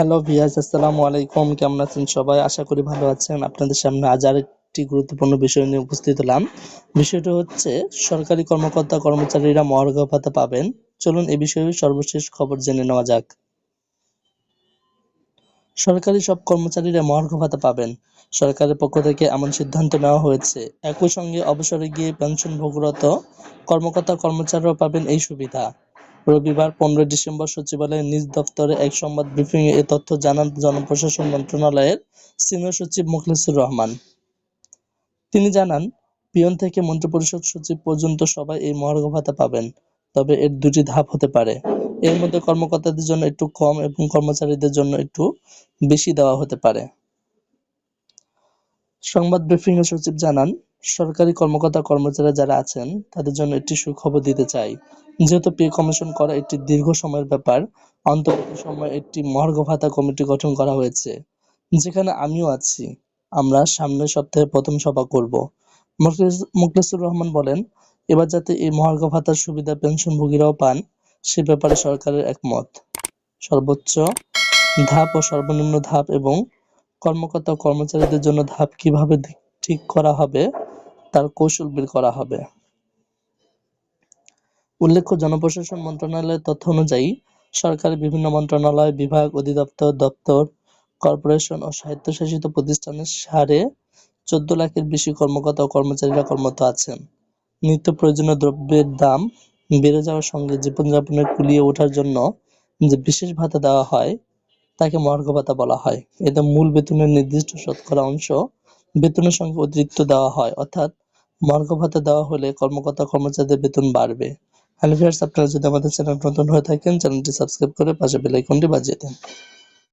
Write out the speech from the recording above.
Hello ভিয়াস আসসালামু আলাইকুম। কেমন আছেন সবাই? আশা করি ভালো আছেন। আপনাদের সামনে আজ আরেকটি গুরুত্বপূর্ণ বিষয় নিয়ে উপস্থিত হলাম। বিষয়টা হচ্ছে, সরকারি কর্মকর্তা কর্মচারীরা মহার্ঘ ভাতা পাবেন। চলুন এ বিষয়ে সর্বশেষ খবর জেনে নেওয়া যাক। সরকারি সব কর্মচারীরা মহার্ঘ ভাতা পাবেন। সরকারের পক্ষ থেকে এমন সিদ্ধান্ত নেওয়া হয়েছে। একই সঙ্গে অবসরে গিয়ে পেনশন ভোগরত কর্মকর্তা কর্মচারীরাও পাবেন এই সুবিধা। রবিবার পনেরোই ডিসেম্বর সচিবালয়ের নিজ দপ্তরে এক সংবাদ ব্রিফিংয়ে এ তথ্য জানান জনপ্রশাসন মন্ত্রণালয়ের সিনিয়র সচিব মোখলেসুর রহমান। তিনি জানান, পিয়ন থেকে মন্ত্রিপরিষদ সচিব পর্যন্ত সবাই এই মহার্ঘ ভাতা পাবেন, তবে এর দুটি ধাপ হতে পারে। এর মধ্যে কর্মকর্তাদের জন্য একটু কম এবং কর্মচারীদের জন্য একটু বেশি দেওয়া হতে পারে। সংবাদ ব্রিফিংয়ে সচিব জানান সরকারি কর্মকর্তা কর্মচারী যারা আছেন, তাদের জন্য একটি সুখবর দিতে চাই। যেহেতু পে কমিশন করা একটি দীর্ঘ সময়ের ব্যাপার, অন্তর্বর্তী সময়ে একটি মহার্ঘ ভাতা কমিটি গঠন করা হয়েছে, যেখানে আমিও আছি। আমরা সামনের সপ্তাহে প্রথম সভা করব। মুখলেসুর রহমান বলেন, এবার যাতে এই মহার্ঘ ভাতার সুবিধা পেনশনভোগীরাও পান, সে ব্যাপারে সরকারের একমত। সর্বোচ্চ ধাপ ও সর্বনিম্ন ধাপ এবং কর্মকর্তা কর্মচারীদের জন্য ধাপ কীভাবে ঠিক করা হবে তার কৌশল বের করা হবে। উল্লেখ্য, জনপ্রশাসন মন্ত্রণালয়ের তথ্য অনুযায়ী সরকারের বিভিন্ন মন্ত্রণালয়, বিভাগ, অধিদপ্তর, দপ্তর, কর্পোরেশন ও স্বায়ত্তশাসিত প্রতিষ্ঠানের সাড়ে চোদ্দ লাখের বেশি কর্মকর্তা ও কর্মচারীরা কর্মরত আছেন। নিত্য প্রয়োজনীয় দ্রব্যের দাম বেড়ে যাওয়ার সঙ্গে জীবনযাপনের কুলিয়ে ওঠার জন্য যে বিশেষ ভাতা দেওয়া হয়, তাকে মহার্ঘ ভাতা বলা হয়। এতে মূল বেতনের নির্দিষ্ট শতকরা অংশ বেতনের সঙ্গে অতিরিক্ত দেওয়া হয়। অর্থাৎ ভাতা দেওয়া হলে কর্মকর্তা কর্মচারীদের বেতন বাড়বে। হ্যালো ভিউয়ার্স, আপনারা যদি আমাদের চ্যানেল নতুন হয়ে থাকেন, চ্যানেলটি সাবস্ক্রাইব করে পাশে বেল আইকনটি বাজিয়ে দিন।